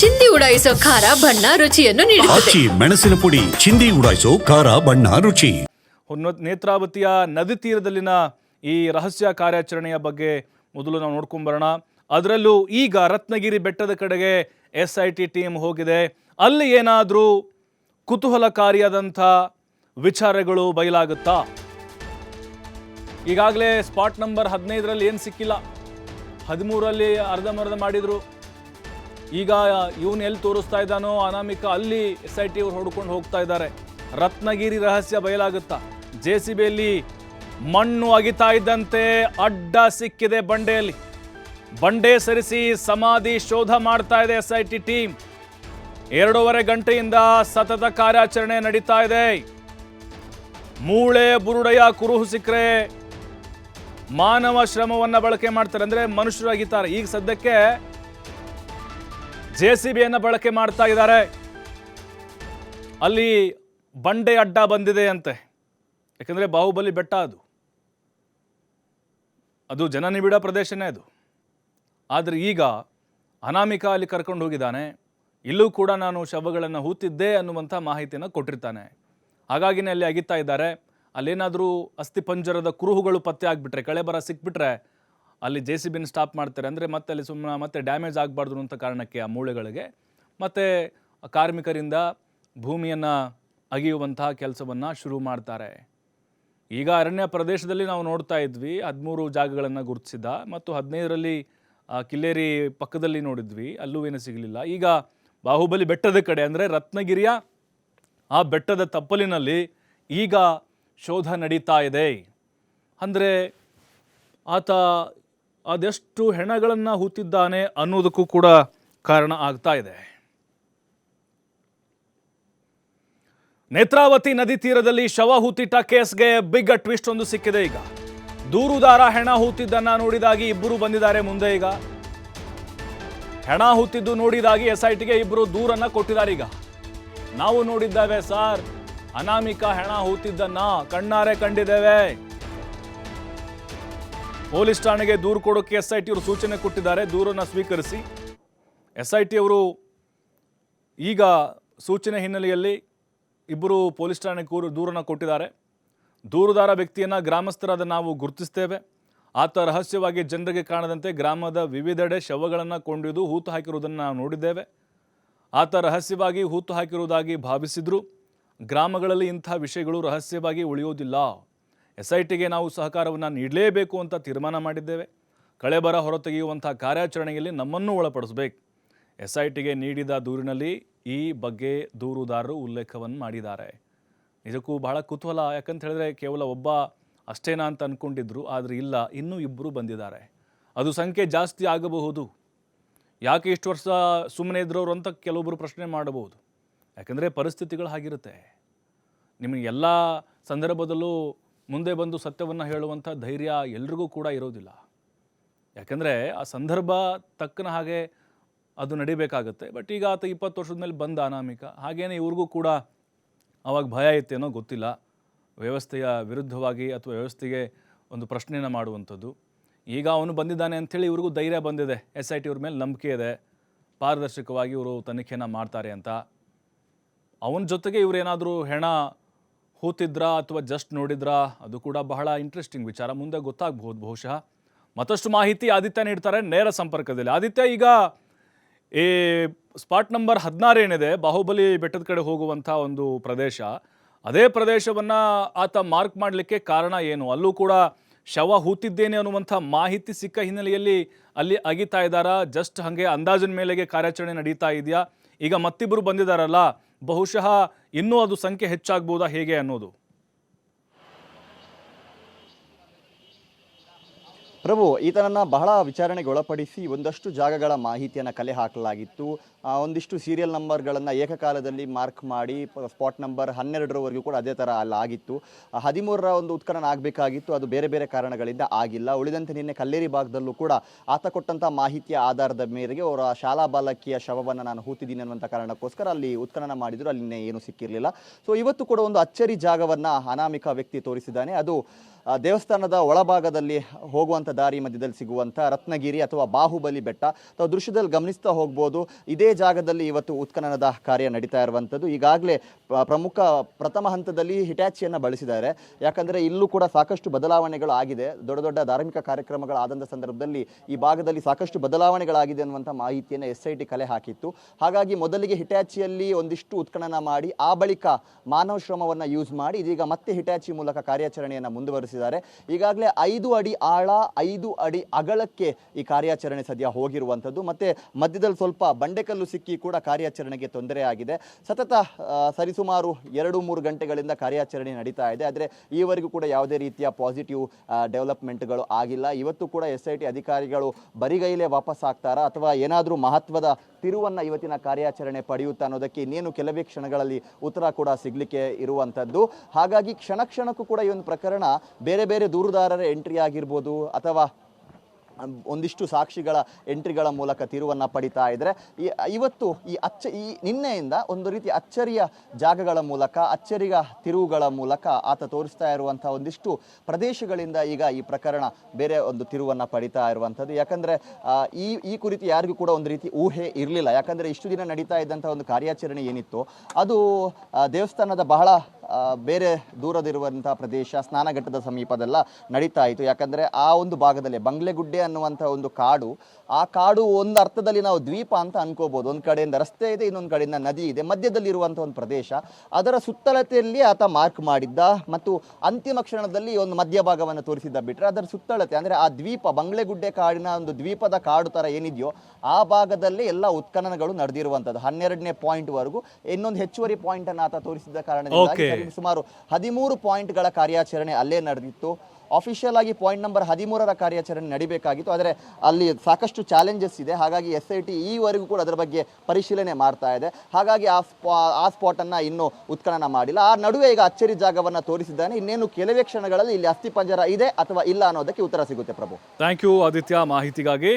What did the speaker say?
ಚಿಂದಿ ಉಡಾಯಿಸೋ ಖಾರ ಬಣ್ಣ ರುಚಿಯನ್ನು ನೀಡುತ್ತದೆ. ಆಚಿ ಮೆಣಸಿನ ಪುಡಿ ಚಿಂದಿ ಉಡಾಯಿಸೋ ಖಾರ ಬಣ್ಣ ರುಚಿ. ಹೊನ್ನ ನೇತ್ರಾವತಿಯ ನದಿ ತೀರದಲ್ಲಿನ ಈ ರಹಸ್ಯ ಕಾರ್ಯಾಚರಣೆಯ ಬಗ್ಗೆ ಮೊದಲು ನಾವು ನೋಡ್ಕೊಂಬರೋಣ. ಅದರಲ್ಲೂ ಈಗ ರತ್ನಗಿರಿ ಬೆಟ್ಟದ ಕಡೆಗೆ ಎಸ್ ಐ ಟಿ ಟೀಮ್ ಹೋಗಿದೆ. ಅಲ್ಲಿ ಏನಾದರೂ ಕುತೂಹಲಕಾರಿಯಾದಂಥ ವಿಚಾರಗಳು ಬಯಲಾಗುತ್ತಾ? ಈಗಾಗಲೇ ಸ್ಪಾಟ್ ನಂಬರ್ ಹದಿನೈದರಲ್ಲಿ ಏನು ಸಿಕ್ಕಿಲ್ಲ. ಹದಿಮೂರಲ್ಲಿ ಅರ್ಧಮರ್ಧ ಮಾಡಿದರು. ಈಗ ಇವನು ಎಲ್ಲಿ ತೋರಿಸ್ತಾ ಇದ್ದಾನೋ, ಅನಾಮಿಕ ಅಲ್ಲಿ ಎಸ್ ಐ ಟಿ ಅವ್ರು ಹೊಡ್ಕೊಂಡು ಹೋಗ್ತಾ ಇದ್ದಾರೆ. ರತ್ನಗಿರಿ ರಹಸ್ಯ ಬಯಲಾಗುತ್ತಾ? ಜೆ ಸಿ ಬಿಯಲ್ಲಿ ಮಣ್ಣು ಅಗಿತಾ ಇದ್ದಂತೆ ಅಡ್ಡ ಸಿಕ್ಕಿದೆ ಬಂಡೆಯಲ್ಲಿ. ಬಂಡೆ ಸರಿಸಿ ಸಮಾಧಿ ಶೋಧ ಮಾಡ್ತಾ ಇದೆ ಎಸ್ ಐ ಟಿ ಟೀಮ್ ಎರಡೂವರೆ ಗಂಟೆಯಿಂದ ಸತತ ಕಾರ್ಯಾಚರಣೆ ನಡೀತಾ ಇದೆ. ಮೂಳೆ ಬುರುಡೆಯ ಕುರುಹು ಸಿಕ್ಕರೆ ಮಾನವ ಶ್ರಮವನ್ನು ಬಳಕೆ ಮಾಡ್ತಾರೆ. ಅಂದರೆ ಮನುಷ್ಯರು ಅಗಿತಾರೆ. ಈಗ ಸದ್ಯಕ್ಕೆ ಜೆ ಸಿ ಬಿಯನ್ನು ಬಳಕೆ ಮಾಡ್ತಾ ಇದ್ದಾರೆ. ಅಲ್ಲಿ ಬಂಡೆ ಅಡ್ಡ ಬಂದಿದೆ ಅಂತೆ. ಯಾಕಂದರೆ ಬಾಹುಬಲಿ ಬೆಟ್ಟ ಅದು. ಅದು ಜನನಿಬಿಡ ಪ್ರದೇಶನೇ ಅದು. ಆದರೆ ಈಗ ಅನಾಮಿಕ ಅಲ್ಲಿ ಕರ್ಕೊಂಡು ಹೋಗಿದ್ದಾನೆ. ಇಲ್ಲೂ ಕೂಡ ನಾನು ಶವಗಳನ್ನು ಹೂತಿದ್ದೆ ಅನ್ನುವಂಥ ಮಾಹಿತಿಯನ್ನು ಕೊಟ್ಟಿರ್ತಾನೆ. ಹಾಗಾಗಿನೇ ಅಲ್ಲಿ ಅಗಿತಾ ಇದ್ದಾರೆ. ಅಲ್ಲೇನಾದರೂ ಅಸ್ಥಿಪಂಜರದ ಕುರುಹುಗಳು ಪತ್ತೆ ಆಗಿಬಿಟ್ರೆ, ಕಳೆಬರ ಸಿಕ್ಬಿಟ್ರೆ ಅಲ್ಲಿ ಜೆ ಸಿ ಬಿನ ಸ್ಟಾಪ್ ಮಾಡ್ತಾರೆ ಅಂದರೆ ಮತ್ತೆ ಅಲ್ಲಿ ಸುಮ್ಮನೆ ಮತ್ತೆ ಡ್ಯಾಮೇಜ್ ಆಗಬಾರ್ದು ಅಂತ ಕಾರಣಕ್ಕೆ ಆ ಮೂಳೆಗಳಿಗೆ. ಮತ್ತು ಕಾರ್ಮಿಕರಿಂದ ಭೂಮಿಯನ್ನು ಅಗಿಯುವಂತಹ ಕೆಲಸವನ್ನು ಶುರು ಮಾಡ್ತಾರೆ. ಈಗ ಅರಣ್ಯ ಪ್ರದೇಶದಲ್ಲಿ ನಾವು ನೋಡ್ತಾ ಇದ್ವಿ, ಹದಿಮೂರು ಜಾಗಗಳನ್ನು ಗುರುತಿಸಿದ್ದ ಮತ್ತು ಹದಿನೈದರಲ್ಲಿ ಕಿಲ್ಲೇರಿ ಪಕ್ಕದಲ್ಲಿ ನೋಡಿದ್ವಿ, ಅಲ್ಲೂ ಏನು ಸಿಗಲಿಲ್ಲ. ಈಗ ಬಾಹುಬಲಿ ಬೆಟ್ಟದ ಕಡೆ ಅಂದರೆ ರತ್ನಗಿರಿಯ ಆ ಬೆಟ್ಟದ ತಪ್ಪಲಿನಲ್ಲಿ ಈಗ ಶೋಧ ನಡೀತಾ ಇದೆ. ಅಂದರೆ ಆತ ಅದೆಷ್ಟು ಹೆಣಗಳನ್ನು ಹೂತಿದ್ದಾನೆ ಅನ್ನೋದಕ್ಕೂ ಕೂಡ ಕಾರಣ ಆಗ್ತಾ ಇದೆ. ನೇತ್ರಾವತಿ ನದಿ ತೀರದಲ್ಲಿ ಶವ ಹೂತಿಟ್ಟ ಕೇಸ್ಗೆ ಬಿಗ್ ಟ್ವಿಸ್ಟ್ ಒಂದು ಸಿಕ್ಕಿದೆ ಈಗ. ದೂರುದಾರ ಹೆಣ ಹೂತಿದ್ದನ್ನ ನೋಡಿದಾಗಿ ಇಬ್ಬರು ಬಂದಿದ್ದಾರೆ ಮುಂದೆ ಈಗ. ಹೆಣ ಹೂತಿದ್ದು ನೋಡಿದಾಗಿ ಎಸ್ ಐ ಟಿಗೆ ಇಬ್ಬರು ದೂರನ್ನ ಕೊಟ್ಟಿದ್ದಾರೆ ಈಗ. ನಾವು ನೋಡಿದ್ದೇವೆ ಸರ್, ಅನಾಮಿಕ ಹೆಣ ಹೂತಿದ್ದನ್ನ ಕಣ್ಣಾರೆ ಕಂಡಿದ್ದೇವೆ. ಪೊಲೀಸ್ ಠಾಣೆಗೆ ದೂರು ಕೊಡೋಕೆ ಎಸ್ ಐ ಟಿ ಅವರು ಸೂಚನೆ ಕೊಟ್ಟಿದ್ದಾರೆ. ದೂರನ್ನು ಸ್ವೀಕರಿಸಿ. ಎಸ್ ಐ ಟಿ ಅವರು ಈಗ ಸೂಚನೆ ಹಿನ್ನೆಲೆಯಲ್ಲಿ ಇಬ್ಬರು ಪೊಲೀಸ್ ಠಾಣೆ ಕೂರು ದೂರನ್ನು ಕೊಟ್ಟಿದ್ದಾರೆ. ದೂರುದಾರ ವ್ಯಕ್ತಿಯನ್ನು ಗ್ರಾಮಸ್ಥರಾದ ನಾವು ಗುರುತಿಸ್ತೇವೆ. ಆತ ರಹಸ್ಯವಾಗಿ ಜನರಿಗೆ ಕಾಣದಂತೆ ಗ್ರಾಮದ ವಿವಿಧೆಡೆ ಶವಗಳನ್ನು ಕೊಂಡೊಯ್ದು ಹೂತು ಹಾಕಿರುವುದನ್ನು ನಾವು ನೋಡಿದ್ದೇವೆ. ಆತ ರಹಸ್ಯವಾಗಿ ಹೂತು ಹಾಕಿರುವುದಾಗಿ ಭಾವಿಸಿದರು. ಗ್ರಾಮಗಳಲ್ಲಿ ಇಂಥ ವಿಷಯಗಳು ರಹಸ್ಯವಾಗಿ ಉಳಿಯೋದಿಲ್ಲ. ಎಸ್ ಐ ಟಿಗೆ ನಾವು ಸಹಕಾರವನ್ನು ನೀಡಲೇಬೇಕು ಅಂತ ತೀರ್ಮಾನ ಮಾಡಿದ್ದೇವೆ. ಕಳೆಬರ ಹೊರತೆಗೆಯುವಂಥ ಕಾರ್ಯಾಚರಣೆಯಲ್ಲಿ ನಮ್ಮನ್ನು ಒಳಪಡಿಸಬೇಕು. ಎಸ್ ಐ ಟಿಗೆ ನೀಡಿದ ದೂರಿನಲ್ಲಿ ಈ ಬಗ್ಗೆ ದೂರುದಾರರು ಉಲ್ಲೇಖವನ್ನು ಮಾಡಿದ್ದಾರೆ. ಇದಕ್ಕೂ ಬಹಳ ಕುತೂಹಲ, ಯಾಕಂತ ಹೇಳಿದ್ರೆ ಕೇವಲ ಒಬ್ಬ ಅಷ್ಟೇನಾ ಅಂತ ಅಂದ್ಕೊಂಡಿದ್ರು ಆದರೆ ಇಲ್ಲ, ಇನ್ನೂ ಇಬ್ಬರು ಬಂದಿದ್ದಾರೆ. ಅದು ಸಂಖ್ಯೆ ಜಾಸ್ತಿ ಆಗಬಹುದು. ಯಾಕೆ ಇಷ್ಟು ವರ್ಷ ಸುಮ್ಮನೆ ಇದ್ರವ್ರು ಅಂತ ಕೆಲವೊಬ್ಬರು ಪ್ರಶ್ನೆ ಮಾಡಬಹುದು. ಯಾಕಂದರೆ ಪರಿಸ್ಥಿತಿಗಳು ಹಾಗಿರುತ್ತೆ. ನಿಮಗೆ ಎಲ್ಲ ಸಂದರ್ಭದಲ್ಲೂ ಮುಂದೆ ಬಂದು ಸತ್ಯವನ್ನು ಹೇಳುವಂಥ ಧೈರ್ಯ ಎಲ್ರಿಗೂ ಕೂಡ ಇರೋದಿಲ್ಲ. ಯಾಕೆಂದರೆ ಆ ಸಂದರ್ಭ ತಕ್ಕನ ಹಾಗೆ ಅದು ನಡಿಬೇಕಾಗತ್ತೆ. ಬಟ್ ಈಗ ಆತ ಇಪ್ಪತ್ತು ವರ್ಷದ ಮೇಲೆ ಬಂದ ಅನಾಮಿಕ, ಹಾಗೇನೆ ಇವ್ರಿಗೂ ಕೂಡ ಅವಾಗ ಭಯ ಇತ್ತೇನೋ ಗೊತ್ತಿಲ್ಲ. ವ್ಯವಸ್ಥೆಯ ವಿರುದ್ಧವಾಗಿ ಅಥವಾ ವ್ಯವಸ್ಥೆಗೆ ಒಂದು ಪ್ರಶ್ನೆಯನ್ನು ಮಾಡುವಂಥದ್ದು. ಈಗ ಅವನು ಬಂದಿದ್ದಾನೆ ಅಂಥೇಳಿ ಇವ್ರಿಗೂ ಧೈರ್ಯ ಬಂದಿದೆ. ಎಸ್ ಐ ಟಿ ಅವ್ರ ಮೇಲೆ ನಂಬಿಕೆ ಇದೆ. ಪಾರದರ್ಶಕವಾಗಿ ಇವರು ತನಿಖೆಯನ್ನು ಮಾಡ್ತಾರೆ ಅಂತ. ಅವನ ಜೊತೆಗೆ ಇವರೇನಾದರೂ ಹೆಣ ಹೂತಿದ್ರಾ ಅಥವಾ ಜಸ್ಟ್ ನೋಡಿದ್ರಾ? ಅದು ಕೂಡ ಬಹಳ ಇಂಟ್ರೆಸ್ಟಿಂಗ್ ವಿಚಾರ. ಮುಂದೆ ಗೊತ್ತಾಗಬಹುದು ಬಹುಶಃ. ಮತ್ತಷ್ಟು ಮಾಹಿತಿ ಆದಿತ್ಯ ನೀಡ್ತಾರೆ ನೇರ ಸಂಪರ್ಕದಲ್ಲಿ. ಆದಿತ್ಯ, ಈಗ ಈ ಸ್ಪಾಟ್ ನಂಬರ್ ಹದಿನಾರು ಏನಿದೆ? ಬಾಹುಬಲಿ ಬೆಟ್ಟದ ಕಡೆ ಹೋಗುವಂಥ ಒಂದು ಪ್ರದೇಶ. ಅದೇ ಪ್ರದೇಶವನ್ನು ಆತ ಮಾರ್ಕ್ ಮಾಡಲಿಕ್ಕೆ ಕಾರಣ ಏನು? ಅಲ್ಲೂ ಕೂಡ ಶವ ಹೂತಿದ್ದೇನೆ ಅನ್ನುವಂಥ ಮಾಹಿತಿ ಸಿಕ್ಕ ಹಿನ್ನೆಲೆಯಲ್ಲಿ ಅಲ್ಲಿ ಅಗಿತಾ ಇದ್ದಾರಾ? ಜಸ್ಟ್ ಹಾಗೆ ಅಂದಾಜಿನ ಮೇಲೆಗೆ ಕಾರ್ಯಾಚರಣೆ ನಡೀತಾ ಇದೆಯಾ? ಈಗ ಮತ್ತಿಬ್ಬರು ಬಂದಿದ್ದಾರಲ್ಲ? ಬಹುಶಃ ಇನ್ನೂ ಅದು ಸಂಖ್ಯೆ ಹೆಚ್ಚಾಗ್ಬೋದಾ ಹೇಗೆ ಅನ್ನೋದು? ಪ್ರಭು, ಈತನನ್ನ ಬಹಳ ವಿಚಾರಣೆಗೆ ಒಳಪಡಿಸಿ ಒಂದಷ್ಟು ಜಾಗಗಳ ಮಾಹಿತಿಯನ್ನು ಕಲೆ ಹಾಕಲಾಗಿತ್ತು. ಒಂದಿಷ್ಟು ಸೀರಿಯಲ್ ನಂಬರ್ಗಳನ್ನು ಏಕಕಾಲದಲ್ಲಿ ಮಾರ್ಕ್ ಮಾಡಿ ಸ್ಪಾಟ್ ನಂಬರ್ ಹನ್ನೆರಡರವರೆಗೂ ಕೂಡ ಅದೇ ಥರ ಅಲ್ಲಿ ಆಗಿತ್ತು. ಹದಿಮೂರರ ಒಂದು ಉತ್ಖನನ ಆಗಬೇಕಾಗಿತ್ತು. ಅದು ಬೇರೆ ಬೇರೆ ಕಾರಣಗಳಿಂದ ಆಗಿಲ್ಲ. ಉಳಿದಂತೆ ನಿನ್ನೆ ಕಲ್ಲೇರಿ ಭಾಗದಲ್ಲೂ ಕೂಡ ಆತ ಕೊಟ್ಟಂಥ ಮಾಹಿತಿಯ ಆಧಾರದ ಮೇರೆಗೆ ಅವರ ಶಾಲಾ ಬಾಲಕಿಯ ಶವವನ್ನು ನಾನು ಹೂತಿದ್ದೀನಿ ಅನ್ನುವಂಥ ಕಾರಣಕ್ಕೋಸ್ಕರ ಅಲ್ಲಿ ಉತ್ಖನನ ಮಾಡಿದ್ರು. ಅಲ್ಲಿ ಏನೂ ಸಿಕ್ಕಿರಲಿಲ್ಲ. ಸೊ ಇವತ್ತು ಕೂಡ ಒಂದು ಅಚ್ಚರಿ ಜಾಗವನ್ನು ಅನಾಮಿಕ ವ್ಯಕ್ತಿ ತೋರಿಸಿದ್ದಾನೆ. ಅದು ದೇವಸ್ಥಾನದ ಒಳಭಾಗದಲ್ಲಿ ಹೋಗುವಂಥ ದಾರಿ ಮಧ್ಯದಲ್ಲಿ ಸಿಗುವಂಥ ರತ್ನಗಿರಿ ಅಥವಾ ಬಾಹುಬಲಿ ಬೆಟ್ಟ. ತಾವು ದೃಶ್ಯದಲ್ಲಿ ಗಮನಿಸ್ತಾ ಹೋಗ್ಬೋದು. ಇದೇ ಜಾಗದಲ್ಲಿ ಇವತ್ತು ಉತ್ಖನನದ ಕಾರ್ಯ ನಡೀತಾ ಇರುವಂಥದ್ದು. ಈಗಾಗಲೇ ಪ್ರಮುಖ ಪ್ರಥಮ ಹಂತದಲ್ಲಿ ಹಿಟ್ಯಾಚಿಯನ್ನು ಬಳಸಿದ್ದಾರೆ. ಯಾಕಂದರೆ ಇಲ್ಲೂ ಕೂಡ ಸಾಕಷ್ಟು ಬದಲಾವಣೆಗಳು ಆಗಿದೆ. ದೊಡ್ಡ ದೊಡ್ಡ ಧಾರ್ಮಿಕ ಕಾರ್ಯಕ್ರಮಗಳಾದಂಥ ಸಂದರ್ಭದಲ್ಲಿ ಈ ಭಾಗದಲ್ಲಿ ಸಾಕಷ್ಟು ಬದಲಾವಣೆಗಳಾಗಿದೆ ಅನ್ನುವಂಥ ಮಾಹಿತಿಯನ್ನು ಎಸ್ ಐ ಟಿ ಕಲೆ ಹಾಕಿತ್ತು. ಹಾಗಾಗಿ ಮೊದಲಿಗೆ ಹಿಟ್ಯಾಚಿಯಲ್ಲಿ ಒಂದಿಷ್ಟು ಉತ್ಖನನ ಮಾಡಿ, ಆ ಬಳಿಕ ಮಾನವ ಶ್ರಮವನ್ನು ಯೂಸ್ ಮಾಡಿ, ಇದೀಗ ಮತ್ತೆ ಹಿಟ್ಯಾಚಿ ಮೂಲಕ ಕಾರ್ಯಾಚರಣೆಯನ್ನು ಮುಂದುವರಿಸಿದ್ದಾರೆ. ಈಗಾಗಲೇ ಐದು ಅಡಿ ಆಳ, ಐದು ಅಡಿ ಅಗಲಕ್ಕೆ ಈ ಕಾರ್ಯಾಚರಣೆ ಸದ್ಯ ಹೋಗಿರುವಂಥದ್ದು. ಮತ್ತೆ ಮಧ್ಯದಲ್ಲಿ ಸ್ವಲ್ಪ ಬಂಡೆಕಲ್ಲು ಸಿಕ್ಕಿ ಕೂಡ ಕಾರ್ಯಾಚರಣೆಗೆ ತೊಂದರೆ ಆಗಿದೆ. ಸತತ ಸರಿಸುಮಾರು ಎರಡು ಮೂರು ಗಂಟೆಗಳಿಂದ ಕಾರ್ಯಾಚರಣೆ ನಡೀತಾ ಇದೆ. ಆದರೆ ಈವರೆಗೂ ಕೂಡ ಯಾವುದೇ ರೀತಿಯ ಪಾಸಿಟಿವ್ ಡೆವಲಪ್ಮೆಂಟ್ಗಳು ಆಗಿಲ್ಲ. ಇವತ್ತು ಕೂಡ ಎಸ್ ಐ ಟಿ ಅಧಿಕಾರಿಗಳು ಬರಿಗೈಲೇ ವಾಪಸ್ ಆಗ್ತಾರಾ? ಅಥವಾ ಏನಾದರೂ ಮಹತ್ವದ ತಿರುವನ್ನು ಇವತ್ತಿನ ಕಾರ್ಯಾಚರಣೆ ಪಡೆಯುತ್ತಾ ಅನ್ನೋದಕ್ಕೆ ಇನ್ನೇನು ಕೆಲವೇ ಕ್ಷಣಗಳಲ್ಲಿ ಉತ್ತರ ಕೂಡ ಸಿಗಲಿಕ್ಕೆ ಇರುವಂಥದ್ದು. ಹಾಗಾಗಿ ಕ್ಷಣ ಕ್ಷಣಕ್ಕೂ ಕೂಡ ಈ ಒಂದು ಪ್ರಕರಣ ಬೇರೆ ಬೇರೆ ದೂರುದಾರರ ಎಂಟ್ರಿ ಆಗಿರ್ಬೋದು ಅಥವಾ ಒಂದಿಷ್ಟು ಸಾಕ್ಷಿಗಳ ಎಂಟ್ರಿಗಳ ಮೂಲಕ ತಿರುವನ್ನು ಪಡಿತಾ ಇದ್ದರೆ ಇವತ್ತು ಈ ಅಚ್ಚ, ಈ ನಿನ್ನೆಯಿಂದ ಒಂದು ರೀತಿ ಅಚ್ಚರಿಯ ಜಾಗಗಳ ಮೂಲಕ, ಅಚ್ಚರಿಯ ತಿರುವುಗಳ ಮೂಲಕ ಆತ ತೋರಿಸ್ತಾ ಇರುವಂಥ ಒಂದಿಷ್ಟು ಪ್ರದೇಶಗಳಿಂದ ಈಗ ಈ ಪ್ರಕರಣ ಬೇರೆ ಒಂದು ತಿರುವನ್ನು ಪಡಿತಾ ಇರುವಂಥದ್ದು. ಯಾಕಂದರೆ ಈ ಈ ಕುರಿತು ಯಾರಿಗೂ ಕೂಡ ಒಂದು ರೀತಿ ಊಹೆ ಇರಲಿಲ್ಲ. ಯಾಕಂದರೆ, ಇಷ್ಟು ದಿನ ನಡೀತಾ ಇದ್ದಂಥ ಒಂದು ಕಾರ್ಯಾಚರಣೆ ಏನಿತ್ತು, ಅದು ದೇವಸ್ಥಾನದ ಬಹಳ ಬೇರೆ ದೂರದಿರುವಂಥ ಪ್ರದೇಶ, ಸ್ನಾನಘಟ್ಟದ ಸಮೀಪದೆಲ್ಲ ನಡೀತಾ ಇತ್ತು. ಯಾಕಂದರೆ ಆ ಒಂದು ಭಾಗದಲ್ಲಿ, ಬಂಗ್ಲೆಗುಡ್ಡೆ ಅನ್ನುವಂಥ ಒಂದು ಕಾಡು, ಆ ಕಾಡು ಒಂದು ಅರ್ಥದಲ್ಲಿ ನಾವು ದ್ವೀಪ ಅಂತ ಅನ್ಕೋಬಹುದು ಒಂದು ಕಡೆಯಿಂದ ರಸ್ತೆ ಇದೆ, ಇನ್ನೊಂದು ಕಡೆಯಿಂದ ನದಿ ಇದೆ. ಮಧ್ಯದಲ್ಲಿ ಇರುವಂಥ ಒಂದು ಪ್ರದೇಶ. ಅದರ ಸುತ್ತಳತೆಯಲ್ಲಿ ಆತ ಮಾರ್ಕ್ ಮಾಡಿದ್ದ ಮತ್ತು ಅಂತಿಮ ಕ್ಷಣದಲ್ಲಿ ಒಂದು ಮಧ್ಯಭಾಗವನ್ನು ತೋರಿಸಿದ್ದ ಬಿಟ್ಟರೆ ಅದರ ಸುತ್ತಳತೆ, ಅಂದರೆ ಆ ದ್ವೀಪ, ಬಂಗ್ಲೆಗುಡ್ಡೆ ಕಾಡಿನ ಒಂದು ದ್ವೀಪದ ಕಾಡು ಥರ ಏನಿದೆಯೋ, ಆ ಭಾಗದಲ್ಲಿ ಎಲ್ಲ ಉತ್ಖನನಗಳು ನಡೆದಿರುವಂಥದ್ದು. ಹನ್ನೆರಡನೇ ಪಾಯಿಂಟ್ವರೆಗೂ ಇನ್ನೊಂದು ಹೆಚ್ಚುವರಿ ಪಾಯಿಂಟನ್ನು ಆತ ತೋರಿಸಿದ. ಸರಿ ಸುಮಾರು ಹದಿಮೂರು ಪಾಯಿಂಟ್ಗಳ ಕಾರ್ಯಾಚರಣೆ ಅಲ್ಲೇ ನಡೆದಿತ್ತು. ಅಫಿಷಿಯಲ್ ಆಗಿ ಪಾಯಿಂಟ್ ನಂಬರ್ ಹದಿಮೂರರ ಕಾರ್ಯಾಚರಣೆ ನಡಿಬೇಕಾಗಿತ್ತು. ಆದರೆ ಅಲ್ಲಿ ಸಾಕಷ್ಟು ಚಾಲೆಂಜಸ್ ಇದೆ. ಹಾಗಾಗಿ ಎಸ್ ಐ ಟಿ ಈವರೆಗೂ ಕೂಡ ಅದರ ಬಗ್ಗೆ ಪರಿಶೀಲನೆ ಮಾಡ್ತಾ ಇದೆ. ಹಾಗಾಗಿ ಆ ಸ್ಪಾ ಆ ಸ್ಪಾಟನ್ನು ಇನ್ನೂ ಉತ್ಖನನ ಮಾಡಿಲ್ಲ. ಆ ನಡುವೆ ಈಗ ಅಚ್ಚರಿ ಜಾಗವನ್ನು ತೋರಿಸಿದ್ದಾನೆ. ಇನ್ನೇನು ಕೆಲವೇ ಕ್ಷಣಗಳಲ್ಲಿ ಇಲ್ಲಿ ಅಸ್ಥಿಪಂಜರ ಇದೆ ಅಥವಾ ಇಲ್ಲ ಅನ್ನೋದಕ್ಕೆ ಉತ್ತರ ಸಿಗುತ್ತೆ ಪ್ರಭು. ಥ್ಯಾಂಕ್ ಯು ಆದಿತ್ಯ ಮಾಹಿತಿಗಾಗಿ